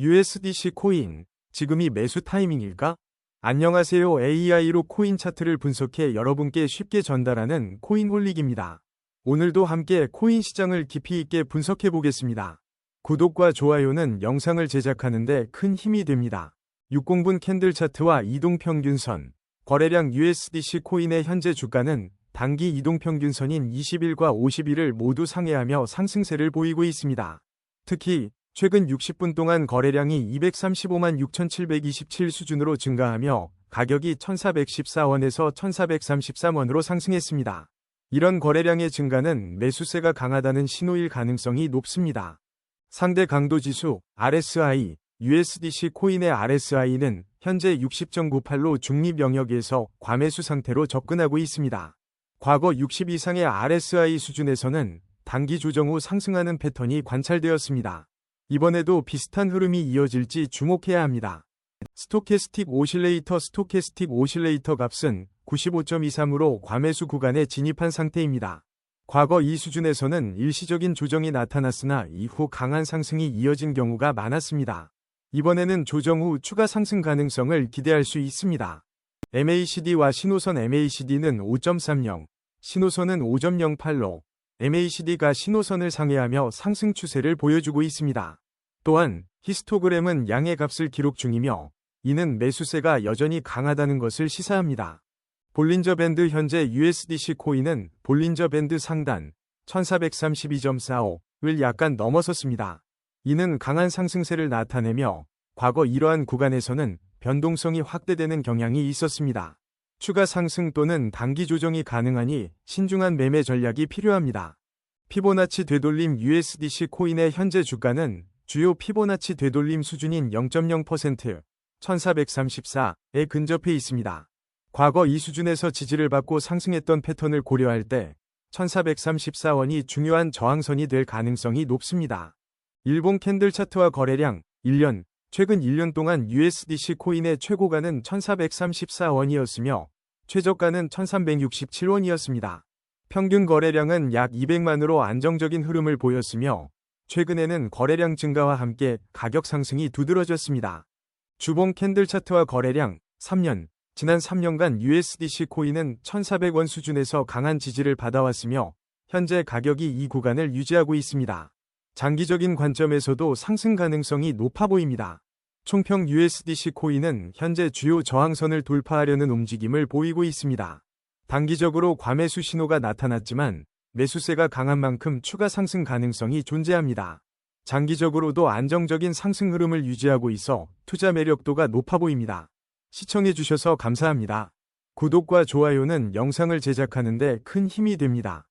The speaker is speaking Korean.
USDC 코인, 지금이 매수 타이밍일까? 안녕하세요. AI로 코인 차트를 분석해 여러분께 쉽게 전달하는 코인홀릭입니다. 오늘도 함께 코인 시장을 깊이 있게 분석해 보겠습니다. 구독과 좋아요는 영상을 제작하는데 큰 힘이 됩니다. 60분 캔들 차트와 이동평균선, 거래량 USDC 코인의 현재 주가는 단기 이동평균선인 20일과 50일을 모두 상회하며 상승세를 보이고 있습니다. 특히 최근 60분 동안 거래량이 235만 6,727 수준으로 증가하며 가격이 1,414원에서 1,433원으로 상승했습니다. 이런 거래량의 증가는 매수세가 강하다는 신호일 가능성이 높습니다. 상대 강도 지수 RSI, USDC 코인의 RSI는 현재 60.98로 중립 영역에서 과매수 상태로 접근하고 있습니다. 과거 60 이상의 RSI 수준에서는 단기 조정 후 상승하는 패턴이 관찰되었습니다. 이번에도 비슷한 흐름이 이어질지 주목해야 합니다. 스토캐스틱 오실레이터 스토캐스틱 오실레이터 값은 95.23으로 과매수 구간에 진입한 상태입니다. 과거 이 수준에서는 일시적인 조정이 나타났으나 이후 강한 상승이 이어진 경우가 많았습니다. 이번에는 조정 후 추가 상승 가능성을 기대할 수 있습니다. MACD와 신호선 MACD는 5.30, 신호선은 5.08로 MACD가 신호선을 상회하며 상승 추세를 보여주고 있습니다. 또한 히스토그램은 양의 값을 기록 중이며 이는 매수세가 여전히 강하다는 것을 시사합니다. 볼린저 밴드 현재 USDC 코인은 볼린저 밴드 상단 1432.45을 약간 넘어섰습니다. 이는 강한 상승세를 나타내며 과거 이러한 구간에서는 변동성이 확대되는 경향이 있었습니다. 추가 상승 또는 단기 조정이 가능하니 신중한 매매 전략이 필요합니다. 피보나치 되돌림 USDC 코인의 현재 주가는 주요 피보나치 되돌림 수준인 0.0% 1434에 근접해 있습니다. 과거 이 수준에서 지지를 받고 상승했던 패턴을 고려할 때 1434원이 중요한 저항선이 될 가능성이 높습니다. 일본 캔들 차트와 거래량 1년 최근 1년 동안 USDC 코인의 최고가는 1434원이었으며 최저가는 1367원이었습니다. 평균 거래량은 약 200만으로 안정적인 흐름을 보였으며 최근에는 거래량 증가와 함께 가격 상승이 두드러졌습니다. 주봉 캔들 차트와 거래량 3년 지난 3년간 USDC 코인은 1,400원 수준에서 강한 지지를 받아왔으며 현재 가격이 이 구간을 유지하고 있습니다. 장기적인 관점에서도 상승 가능성이 높아 보입니다. 총평 USDC 코인은 현재 주요 저항선을 돌파하려는 움직임을 보이고 있습니다. 단기적으로 과매수 신호가 나타났지만 매수세가 강한 만큼 추가 상승 가능성이 존재합니다. 장기적으로도 안정적인 상승 흐름을 유지하고 있어 투자 매력도가 높아 보입니다. 시청해주셔서 감사합니다. 구독과 좋아요는 영상을 제작하는데 큰 힘이 됩니다.